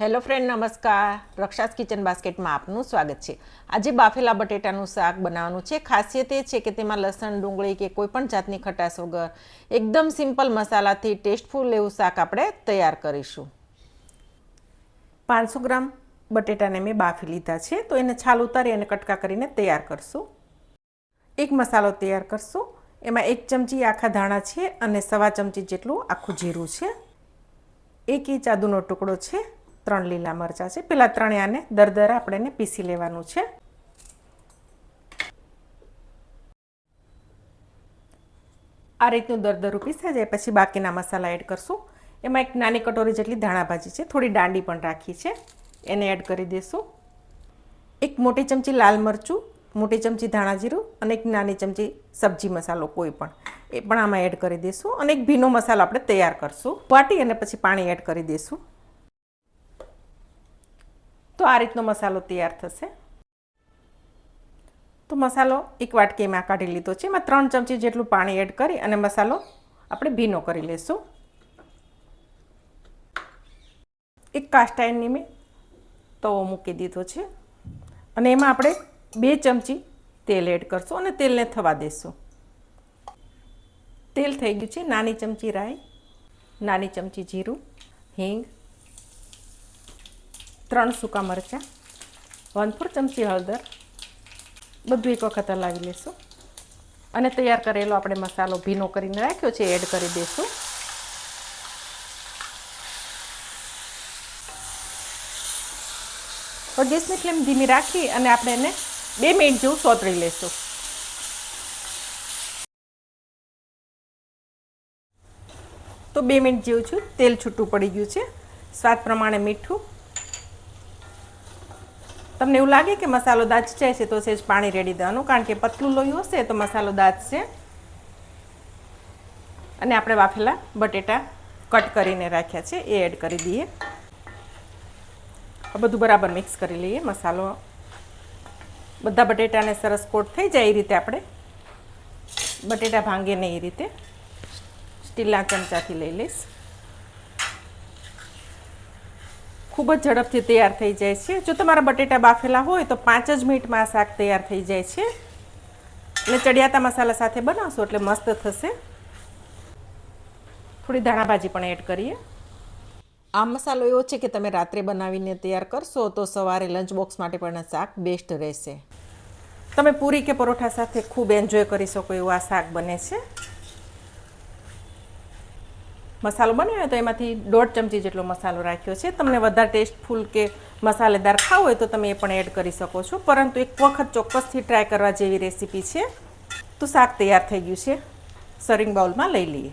Hello friend, નમસ્કાર. રક્ષાસ kitchen બાસ્કેટમાં આપનું સ્વાગત છે. આજે બાફેલા બટેટાનું શાક બનાવવાનું છે. ખાસિયત એ છે કે તેમાં લસણ, ડુંગળી કે કોઈ પણ જાતની ખટાશ વગર એકદમ સિમ્પલ મસાલાથી ટેસ્ટફુલ એવું શાક આપણે તૈયાર કરીશું. પાંચસો ગ્રામ બટેટાને મેં બાફી લીધા છે. તો એને છાલ ઉતારી અને કટકા કરીને તૈયાર કરશું. એક મસાલો તૈયાર કરશું. એમાં એક ચમચી આખા ધાણા છે અને સવા ચમચી જેટલું આખું જીરું છે. એક ઇંચ આદુનો ટુકડો છે. ત્રણ લીલા મરચાં છે. પેલા ત્રણેયાને દરદરા આપણે એને પીસી લેવાનું છે. આ રીતનું દરદરું પીસાઈ જાય, પછી બાકીના મસાલા એડ કરશું. એમાં એક નાની કટોરી જેટલી ધાણા ભાજી છે, થોડી દાંડી પણ રાખી છે. એને એડ કરી દઈશું એક મોટી ચમચી લાલ મરચું, મોટી ચમચી ધાણા જીરું અને એક નાની ચમચી સબ્જી મસાલો કોઈ પણ. એ પણ આમાં એડ કરી દઈશું અને એક ભીનો મસાલો આપણે તૈયાર કરશું. વાટી અને પછી પાણી એડ કરી દઈશું આ રીતનો મસાલો તૈયાર થશે તો મસાલો એક વાટકીમાં કાઢી લીધો છે એમાં ત્રણ ચમચી જેટલું પાણી એડ કરી અને મસાલો આપણે ભીનો કરી લઈશું એક કાસ્ટાઈનની મેં તવો મૂકી દીધો છે અને એમાં આપણે બે ચમચી તેલ એડ કરશું અને તેલને થવા દેશું તેલ થઈ ગયું છે નાની ચમચી રાઈ નાની ચમચી જીરું હિંગ ત્રણ સૂકા મરચાં વન ફોર ચમચી, હળદર બધું એક વખત હલાવી લેશું અને તૈયાર કરેલો આપણે મસાલો ભીનો કરીને રાખ્યો છે, એડ કરી દઈશું. તો ગેસની ફ્લેમ ધીમી રાખી અને આપણે એને બે મિનિટ જેવું સોતરી લેશું તો બે મિનિટ જેવું છું તેલ છૂટું પડી ગયું છે. સ્વાદ પ્રમાણે મીઠું તમને એવું લાગે કે મસાલો દાચ જાય છે તો સેજ પાણી રેડી દેવાનું, કારણ કે પતલું લોહી હશે તો મસાલો દાચશે અને આપણે બાફેલા બટેટા કટ કરીને રાખ્યા છે, એ એડ કરી દઈએ. આ બધું બરાબર મિક્સ કરી લઈએ, મસાલો બધા બટેટાને સરસ કોટ થઈ જાય એ રીતે આપણે. બટેટા ભાંગે નહીં એ રીતે. સ્ટીલના ચમચાથી લઈ લઈશ. ખૂબ જ ઝડપથી તૈયાર થઈ જાય છે. જો તમારા બટેટા બાફેલા હોય તો પાંચ જ મિનિટમાં આ શાક તૈયાર થઈ જાય છે. અને ચડિયાતા મસાલા સાથે બનાવશો એટલે મસ્ત થશે. થોડી ધાણાભાજી પણ એડ કરીએ. આ મસાલો એવો છે કે તમે રાત્રે બનાવીને તૈયાર કરશો તો સવારે લંચ બોક્સ માટે પણ શાક બેસ્ટ રહેશે. તમે પૂરી કે પરોઠા સાથે ખૂબ એન્જોય કરી શકો એવું આ શાક બને છે. મસાલો બન્યો હોય તો એમાંથી દોઢ ચમચી જેટલો મસાલો રાખ્યો છે. તમને વધારે ટેસ્ટફુલ કે મસાલેદાર ખાવ હોય તો તમે એ પણ એડ કરી શકો છો. પરંતુ એક વખત ચોક્કસથી ટ્રાય કરવા જેવી રેસીપી છે. તો શાક તૈયાર થઈ ગયું છે. સરિંગ બાઉલમાં લઈ લઈએ.